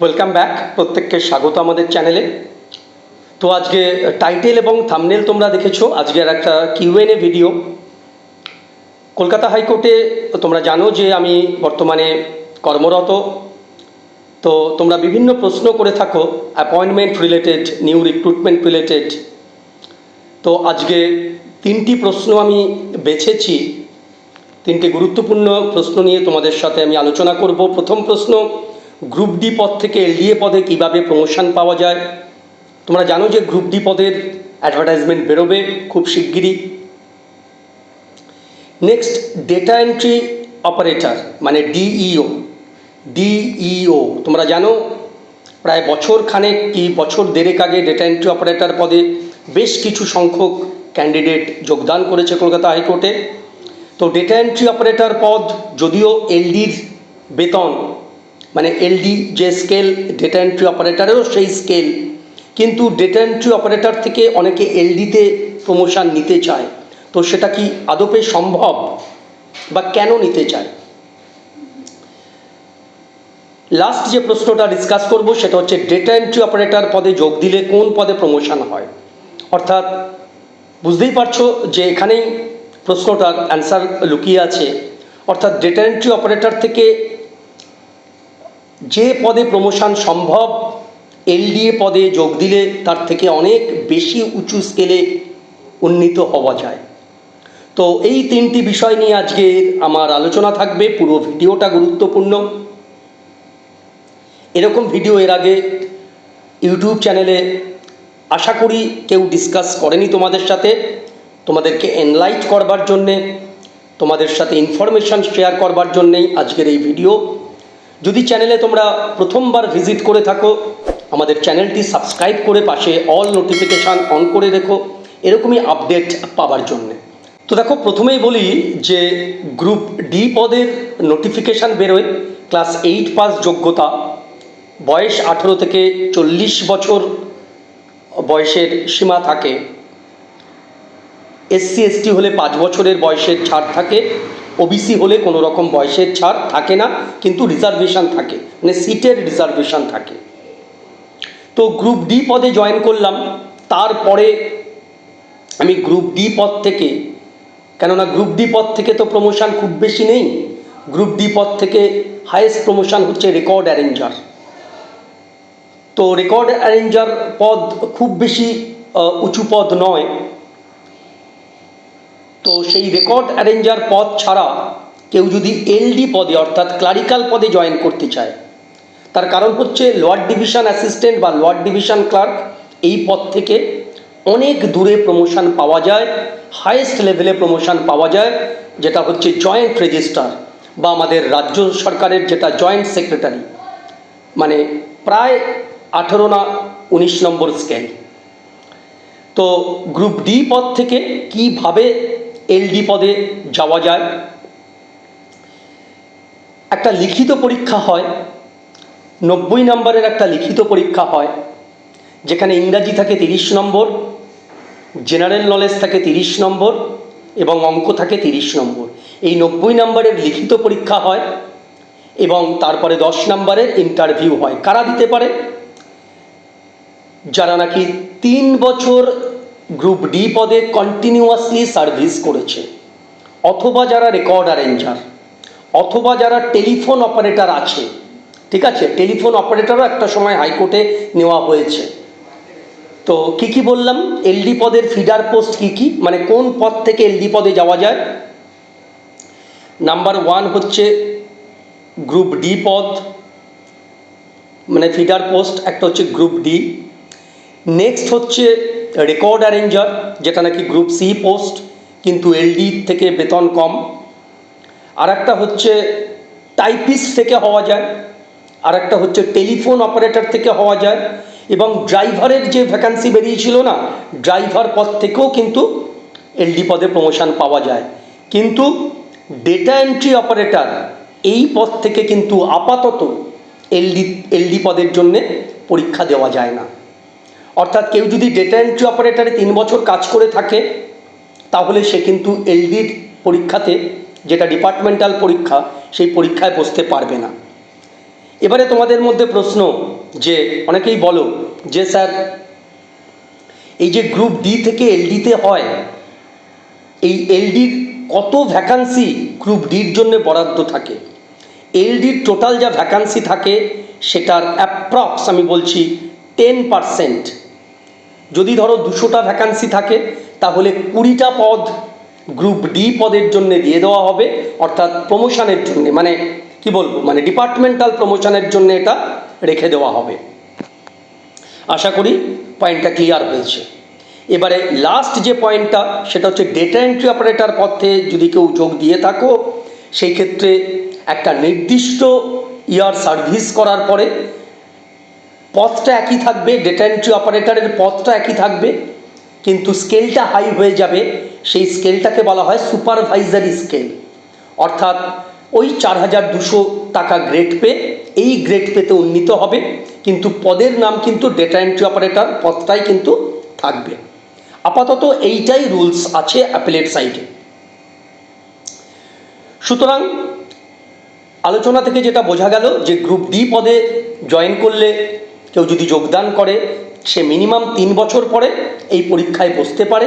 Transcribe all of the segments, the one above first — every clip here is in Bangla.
ওয়েলকাম ব্যাক প্রত্যেককে স্বাগত আমাদের চ্যানেলে তো আজকে টাইটেল এবং থামনেল তোমরা দেখেছ আজকের একটা কিউএনএ ভিডিও কলকাতা হাইকোর্টে তোমরা জানো যে আমি বর্তমানে কর্মরত। তো তোমরা বিভিন্ন প্রশ্ন করে থাকো appointment related new recruitment related তো আজকে তিনটি প্রশ্ন আমি বেছেছি। তিনটি গুরুত্বপূর্ণ প্রশ্ন নিয়ে তোমাদের সাথে আমি আলোচনা করব। প্রথম প্রশ্ন গ্রুপ ডি পদ থেকে এলডিএ পদে কীভাবে প্রমোশন পাওয়া যায়? তোমরা জানো যে গ্রুপ ডি পদের অ্যাডভার্টাইজমেন্ট বেরোবে খুব শিগগিরই। নেক্সট ডেটা এন্ট্রি অপারেটর মানে ডিইও ডিইও তোমরা জানো, প্রায় বছর খানেক কি বছর দেড়েক আগে ডেটা এন্ট্রি অপারেটর পদে বেশ কিছু সংখ্যক ক্যান্ডিডেট যোগদান করেছে কলকাতা হাইকোর্টে। তো ডেটা এন্ট্রি অপারেটর পদ, যদিও এলডির বেতন মানে এলডি যে স্কেল ডেটা এন্ট্রি অপারেটরেরও সেই স্কেল কিন্তু ডেটা এন্ট্রি অপারেটর থেকে অনেকে এলডিতে প্রমোশন নিতে চায়। তো সেটা কি আদপে সম্ভব বা কেন নিতে চায়? লাস্ট যে প্রশ্নটা ডিসকাস করব সেটা হচ্ছে ডেটা এন্ট্রি অপারেটর পদে যোগ দিলে কোন পদে প্রমোশন হয়? অর্থাৎ বুঝতেই পারছ যে এখানেই প্রশ্নটার অ্যান্সার লুকিয়ে আছে। অর্থাৎ ডেটা এন্ট্রি অপারেটর থেকে যে পদে প্রমোশন সম্ভব, এলডিএ পদে যোগ দিলে তার থেকে অনেক বেশি উঁচু স্কেলে উন্নীত হওয়া যায়। তো এই তিনটি বিষয় নিয়ে আজকে আমার আলোচনা থাকবে, পুরো ভিডিওটা গুরুত্বপূর্ণ। এরকম ভিডিও এর আগে ইউটিউব চ্যানেলে আশা করি কেউ ডিসকাস করেনি তোমাদের সাথে। তোমাদেরকে এনলাইট করবার জন্যে, তোমাদের সাথে ইনফরমেশান শেয়ার করবার জন্যেই আজকের এই ভিডিও। যদি চ্যানেলে তোমরা প্রথমবার ভিজিট করে থাকো, আমাদের চ্যানেলটি সাবস্ক্রাইব করে পাশে অল নোটিফিকেশান অন করে রেখো। এরকমই আপডেট পাওয়ার জন্যে। তো দেখো, প্রথমেই বলি যে গ্রুপ ডি পদের নোটিফিকেশান বেরোয়। ক্লাস এইট পাস যোগ্যতা, বয়স আঠেরো থেকে চল্লিশ বছর বয়সের সীমা থাকে। এসসি এসটি হলে পাঁচ বছরের বয়সের ছাড় থাকে। ওবিসি হলে কোনো রকম বয়সের ছাড় থাকে না, কিন্তু রিজার্ভেশন থাকে মানে সিটের রিজার্ভেশন থাকে। তো গ্রুপ ডি পদে জয়েন করলাম, তারপরে আমি গ্রুপ ডি পদ থেকে, কেননা গ্রুপ ডি পদ থেকে তো প্রমোশন খুব বেশি নেই গ্রুপ ডি পদ থেকে হায়েস্ট প্রমোশন হচ্ছে রেকর্ড অ্যারেঞ্জার তো রেকর্ড অ্যারেঞ্জার পদ খুব বেশি উঁচু পদ নয় সেই রেকর্ড অ্যারেঞ্জার পদ ছাড়া কেউ যদি এলডি পদে, অর্থাৎ ক্লারিক্যাল পদে জয়েন করতে চায়, তার কারণ হচ্ছে লোয়ার ডিভিশন অ্যাসিস্ট্যান্ট বা লোয়ার ডিভিশন ক্লার্ক এই পদ থেকে অনেক দূরে প্রমোশন পাওয়া যায় হায়েস্ট লেভেলে প্রমোশন পাওয়া যায়, যেটা হচ্ছে জয়েন্ট রেজিস্ট্রার বা আমাদের রাজ্য সরকারের যেটা জয়েন্ট সেক্রেটারি মানে প্রায় আঠেরো না উনিশ নম্বর স্কেল তো গ্রুপ ডি পদ থেকে কীভাবে এলডি পদে যাওয়া যায়। একটা লিখিত পরীক্ষা হয়, নব্বই নম্বরের একটা লিখিত পরীক্ষা হয়, যেখানে ইংরাজি থাকে তিরিশ নম্বর, জেনারেল নলেজ থাকে তিরিশ নম্বর এবং অঙ্ক থাকে তিরিশ নম্বর। এই নব্বই নম্বরের লিখিত পরীক্ষা হয় এবং তারপরে দশ নম্বরের ইন্টারভিউ হয়। কারা দিতে পারে? যারা নাকি তিন বছর গ্রুপ ডি পদে কন্টিনিউয়াসলি সার্ভিস করেছে। অথবা যারা রেকর্ড অ্যারেঞ্জার অথবা যারা টেলিফোন অপারেটর আছে, ঠিক আছে? টেলিফোন অপারেটরও একটা সময় হাইকোর্টে নেওয়া হয়েছে। তো কি কি বললাম? এলডি পদের ফিডার পোস্ট কি কি? মানে কোন পদ থেকে এলডি পদে যাওয়া যায়? নাম্বার ওয়ান হচ্ছে গ্রুপ ডি পদ মানে ফিডার পোস্ট একটা হচ্ছে গ্রুপ ডি নেক্সট হচ্ছে রেকর্ড অ্যারেঞ্জার যেটা নাকি গ্রুপ সি পোস্ট কিন্তু এলডি থেকে বেতন কম। আর একটা হচ্ছে টাইপিস্ট থেকে হওয়া যায়। আর একটা হচ্ছে টেলিফোন অপারেটর থেকে হওয়া যায়। এবং ড্রাইভারের যে ভ্যাকান্সি বেরিয়েছিল না ড্রাইভার পদ থেকেও কিন্তু এলডি পদে প্রমোশন পাওয়া যায়। কিন্তু ডেটা এন্ট্রি অপারেটর এই পদ থেকে কিন্তু আপাতত এলডি এলডি পদের জন্যে পরীক্ষা দেওয়া যায় না। অর্থাৎ কেউ যদি ডেটা এন্ট্রি অপারেটরে তিন বছর কাজ করে থাকে, তাহলে সে কিন্তু এলডির পরীক্ষাতে, যেটা ডিপার্টমেন্টাল পরীক্ষা, সেই পরীক্ষায় বসতে পারবে না। এবারে তোমাদের মধ্যে প্রশ্ন যে, অনেকেই বলো যে, স্যার, এই যে গ্রুপ ডি থেকে এলডিতে হয়, এই এলডির কত ভ্যাকান্সি গ্রুপ ডির জন্য বরাদ্দ থাকে? এলডির টোটাল যা ভ্যাকান্সি থাকে, সেটার অ্যাপ্রক্স আমি বলছি টেন পারসেন্ট যদি ধরো দুশোটা ভ্যাকান্সি থাকে, তাহলে কুড়িটা পদ গ্রুপ ডি পদের জন্য দিয়ে দেওয়া হবে, অর্থাৎ প্রমোশনের জন্য মানে কি বলব মানে ডিপার্টমেন্টাল প্রমোশনের জন্য এটা রেখে দেওয়া হবে। আশা করি পয়েন্টটা ক্লিয়ার হয়েছে। এবারে লাস্ট যে পয়েন্টটা সেটা হচ্ছে ডেটা এন্ট্রি অপারেটর পথে যদি কেউ যোগ দিয়ে থাকো, সেই ক্ষেত্রে একটা নির্দিষ্ট ইয়ার সার্ভিস করার পরে পথটা একই থাকবে ডেটা এন্ট্রি অপারেটরের পথটা একই থাকবে, কিন্তু স্কেলটা হাই হয়ে যাবে, সেই স্কেলটাকে বলা হয় সুপারভাইজারি স্কেল অর্থাৎ ওই চার হাজার দুশো টাকা গ্রেড পে, এই গ্রেড পেতে উন্নীত হবে, কিন্তু পদের নাম কিন্তু ডেটা এন্ট্রি অপারেটর পদটাই কিন্তু থাকবে। আপাতত এইটাই রুলস আছে অ্যাপেলেট সাইটে সুতরাং আলোচনা থেকে যেটা বোঝা গেল যে গ্রুপ ডি পদে জয়েন করলে কেউ যদি যোগদান করে, সে মিনিমাম তিন বছর পরে এই পরীক্ষায় বসতে পারে,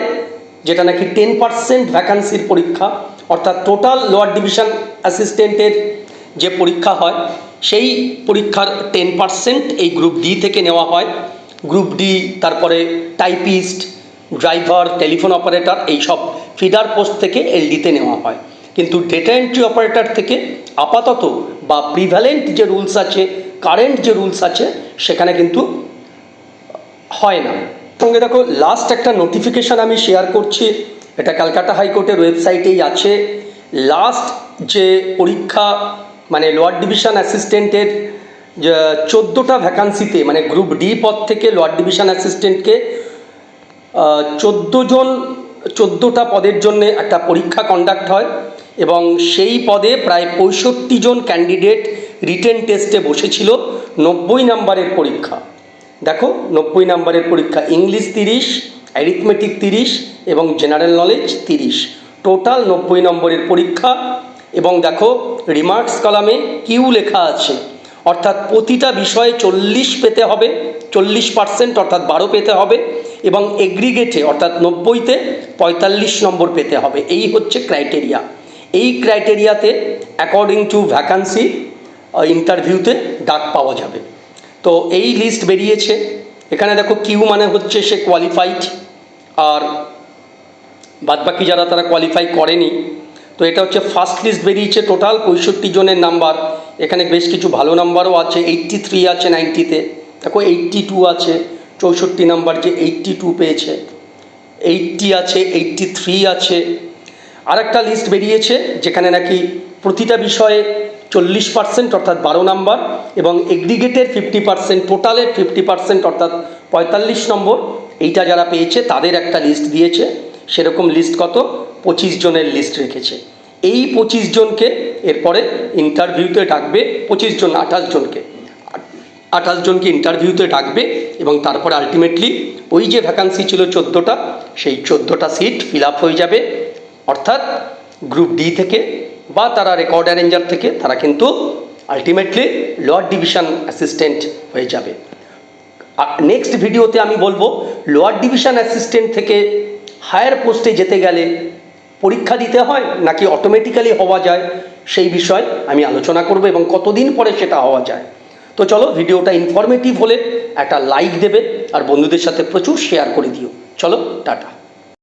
যেটা নাকি টেন পার্সেন্ট ভ্যাকান্সির পরীক্ষা, অর্থাৎ টোটাল লোয়ার ডিভিশন অ্যাসিস্ট্যান্টের যে পরীক্ষা হয়, সেই পরীক্ষার টেন পার্সেন্ট এই গ্রুপ ডি থেকে নেওয়া হয়। গ্রুপ ডি তারপরে টাইপিস্ট ড্রাইভার টেলিফোন অপারেটর এইসব ফিডার পোস্ট থেকে এলডিতে নেওয়া হয়। কিন্তু ডেটা এন্ট্রি অপারেটর থেকে আপাতত বা প্রিভ্যালেন্ট যে রুলস আছে কারেন্ট যে রুলস আছে, সেখানে কিন্তু হয় না। সঙ্গে দেখো লাস্ট একটা নোটিফিকেশান আমি শেয়ার করছি, এটা ক্যালকাটা হাইকোর্টের ওয়েবসাইটেই আছে। লাস্ট যে পরীক্ষা মানে লোয়ার ডিভিশন অ্যাসিস্ট্যান্টের চোদ্দোটা ভ্যাকান্সিতে মানে গ্রুপ ডি পদ থেকে লোয়ার ডিভিশন অ্যাসিস্ট্যান্টকে চোদ্দ জন, চোদ্দোটা পদের জন্য একটা পরীক্ষা কন্ডাক্ট হয়। এবং সেই পদে প্রায় পঁয়ষট্টি জন ক্যান্ডিডেট রিটেন টেস্টে বসেছিল নব্বই নাম্বারের পরীক্ষা। দেখো, নব্বই নাম্বারের পরীক্ষা ইংলিশ তিরিশ অ্যারিথমেটিক তিরিশ এবং জেনারেল নলেজ তিরিশ। টোটাল নব্বই নম্বরের পরীক্ষা এবং দেখো রিমার্কস কলামে কিউ লেখা আছে। অর্থাৎ প্রতিটা বিষয়ে চল্লিশ পেতে হবে, চল্লিশ পার্সেন্ট অর্থাৎ বারো পেতে হবে এবং এগ্রিগেটে অর্থাৎ নব্বইতে পঁয়তাল্লিশ নম্বর পেতে হবে। এই হচ্ছে ক্রাইটেরিয়া এই ক্রাইটেরিয়াতে অ্যাকর্ডিং টু ভ্যাকান্সি ইন্টারভিউতে ডাক পাওয়া যাবে। তো এই লিস্ট বেরিয়েছে। এখানে দেখো কিউ মানে হচ্ছে সে কোয়ালিফাইড আর বাদবাকি যারা তারা কোয়ালিফাই করেনি, তো এটা হচ্ছে ফার্স্ট লিস্ট বেরিয়েছে টোটাল পঁয়ষট্টি জনের নাম্বার এখানে বেশ কিছু ভালো নাম্বারও আছে এইট্টি থ্রি আছে নাইনটিতে দেখো এইট্টি টু আছে, চৌষট্টি নাম্বার যে এইট্টি টু পেয়েছে। এইট্টি আছে এইট্টি থ্রি আছে। আরেকটা লিস্ট বেরিয়েছে, যেখানে নাকি প্রতিটা বিষয়ে চল্লিশ পার্সেন্ট অর্থাৎ বারো নাম্বার এবং এগ্রিগেটের ফিফটি পার্সেন্ট টোটালের ফিফটি পার্সেন্ট অর্থাৎ পঁয়তাল্লিশ নম্বর। এইটা যারা পেয়েছে, তাদের একটা লিস্ট দিয়েছে। সেরকম লিস্ট কত? পঁচিশ জনের লিস্ট রেখেছে। এই পঁচিশ জনকে এরপরে ইন্টারভিউতে ডাকবে, পঁচিশ জন, আঠাশ জনকে। আঠাশ জনকে ইন্টারভিউতে ডাকবে এবং তারপরে আলটিমেটলি ওই যে ভ্যাকান্সি ছিল চোদ্দোটা, সেই চোদ্দোটা সিট ফিল আপ হয়ে যাবে। অর্থাৎ গ্রুপ ডি থেকে বা তারা রেকর্ড অ্যারেঞ্জার থেকে তারা কিন্তু আলটিমেটলি লোয়ার ডিভিশন অ্যাসিস্ট্যান্ট হয়ে যাবে। নেক্সট ভিডিওতে আমি বলব লোয়ার ডিভিশন অ্যাসিস্ট্যান্ট থেকে হায়ার পোস্টে যেতে গেলে পরীক্ষা দিতে হয় নাকি অটোমেটিক্যালি হওয়া যায় সেই বিষয় আমি আলোচনা করব এবং কতদিন পরে সেটা হওয়া যায়। তো চলো ভিডিওটা ইনফরমেটিভ হলে একটা লাইক দেবে আর বন্ধুদের সাথে প্রচুর শেয়ার করে দিও। চলো, টাটা।